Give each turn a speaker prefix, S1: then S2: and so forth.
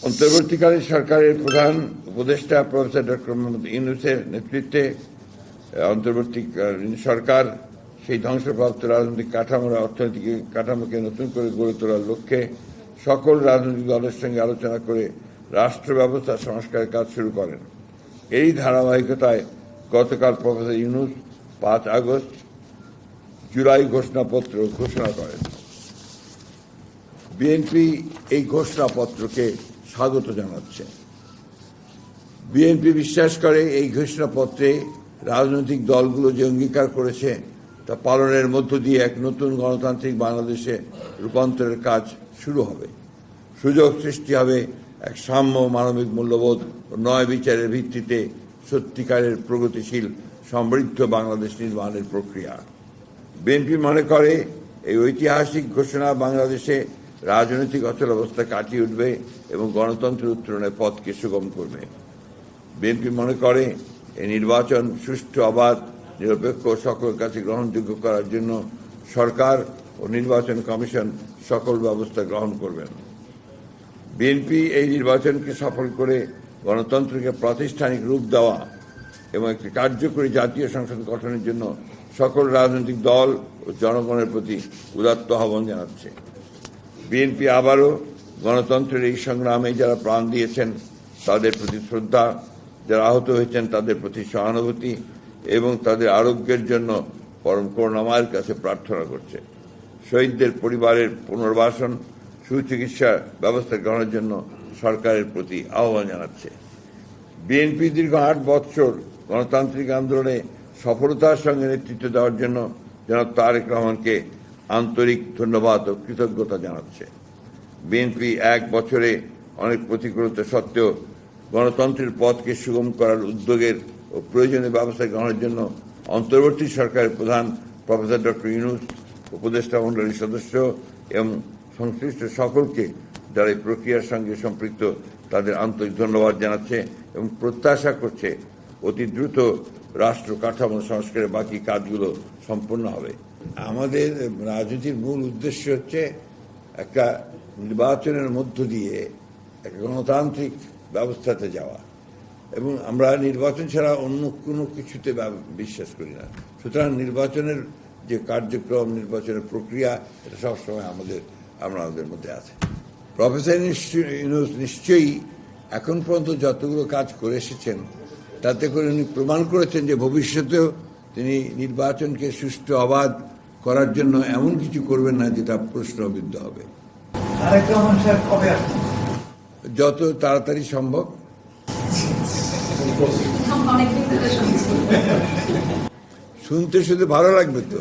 S1: অন্তর্বর্তীকালীন সরকারের প্রধান উপদেষ্টা প্রফেসর ডক্টর মোহাম্মদ ইউনুসের নেতৃত্বে অন্তর্বর্তীকালীন সরকার সেই ধ্বংসপ্রাপ্ত রাজনৈতিক কাঠামোর অর্থনৈতিক কাঠামোকে নতুন করে গড়ে তোলার লক্ষ্যে সকল রাজনৈতিক দলের সঙ্গে আলোচনা করে রাষ্ট্র ব্যবস্থা সংস্কারের কাজ শুরু করেন। এই ধারাবাহিকতায় গতকাল প্রফেসর ইউনুস পাঁচ আগস্ট জুলাই ঘোষণাপত্র ঘোষণা করেন। বিএনপি এই ঘোষণাপত্রকে স্বাগত জানাচ্ছে। বিএনপি বিশ্বাস করে এই ঘোষণাপত্রে রাজনৈতিক দলগুলো যে অঙ্গীকার করেছে, তা পালনের মধ্য দিয়ে এক নতুন গণতান্ত্রিক বাংলাদেশে রূপান্তরের কাজ শুরু হবে। সুযোগ সৃষ্টি হবে এক সাম্য মানবিক মূল্যবোধ ও নয় বিচারের ভিত্তিতে সত্যিকারের প্রগতিশীল সমৃদ্ধ বাংলাদেশ নির্মাণের প্রক্রিয়া। বিএনপি মনে করে এই ঐতিহাসিক ঘোষণা বাংলাদেশে রাজনৈতিক অচলাবস্থা কাটিয়ে উঠবে এবং গণতন্ত্রের উত্তরণের পথকে সুগম করবে। বিএনপি মনে করে এই নির্বাচন সুষ্ঠু অবাধ নিরপেক্ষ সকলের কাছে গ্রহণযোগ্য করার জন্য সরকার ও নির্বাচন কমিশন সকল ব্যবস্থা গ্রহণ করবেন। বিএনপি এই নির্বাচনকে সফল করে গণতন্ত্রকে প্রাতিষ্ঠানিক রূপ দেওয়া এবং একটি কার্যকরী জাতীয় সংসদ গঠনের জন্য সকল রাজনৈতিক দল ও জনগণের প্রতি উদাত্ত আহ্বান জানাচ্ছে। বিএনপি আবারও গণতন্ত্রের এই সংগ্রামে যারা প্রাণ দিয়েছেন, তাদের প্রতি শ্রদ্ধা, যারা আহত হয়েছেন, তাদের প্রতি সহানুভূতি এবং তাদের আরোগ্যের জন্য পরম করুণাময়ের কাছে প্রার্থনা করছে। শহীদদের পরিবারের পুনর্বাসন, সুচিকিৎসা ব্যবস্থা গ্রহণের জন্য সরকারের প্রতি আহ্বান জানাচ্ছে। বিএনপি দীর্ঘ আট বৎসর গণতান্ত্রিক আন্দোলনে সফলতার সঙ্গে নেতৃত্ব দেওয়ার জন্য জনাব তারেক রহমানকে আন্তরিক ধন্যবাদ ও কৃতজ্ঞতা জানাচ্ছে। বিএনপি এক বছরে অনেক প্রতিকূলতা সত্ত্বেও গণতন্ত্রের পথকে সুগম করার উদ্যোগের ও প্রয়োজনীয় ব্যবস্থা গ্রহণের জন্য অন্তর্বর্তী সরকারের প্রধান প্রফেসর ডক্টর ইউনুস, উপদেষ্টা মণ্ডলীর সদস্য এবং সংশ্লিষ্ট সকলকে যারা এই প্রক্রিয়ার সঙ্গে সম্পৃক্ত তাদের আন্তরিক ধন্যবাদ জানাচ্ছে এবং প্রত্যাশা করছে অতি দ্রুত রাষ্ট্র কাঠামো সংস্কারের বাকি কাজগুলো সম্পূর্ণ হবে। আমাদের রাজনীতির মূল উদ্দেশ্য হচ্ছে একটা নির্বাচনের মধ্য দিয়ে একটা গণতান্ত্রিক ব্যবস্থাতে যাওয়া। এবং আমরা নির্বাচন ছাড়া অন্য কোনো কিছুতে বিশ্বাস করি না। সুতরাং নির্বাচনের যে কার্যক্রম, নির্বাচনের প্রক্রিয়া, এটা সবসময় আমাদের, আমরা আমাদের মধ্যে আছে। প্রফেসর ইউনূস নিশ্চয়ই এখন পর্যন্ত যতগুলো কাজ করে এসেছেন, তাতে করে উনি প্রমাণ করেছেন যে ভবিষ্যতেও তিনি নির্বাচনকে সুষ্ঠু, অবাধ করার জন্য এমন কিছু করবেন না যেটা প্রশ্নবিদ্ধ হবে। যত তাড়াতাড়ি সম্ভব। শুনতে শুনতে ভালো লাগবে তো।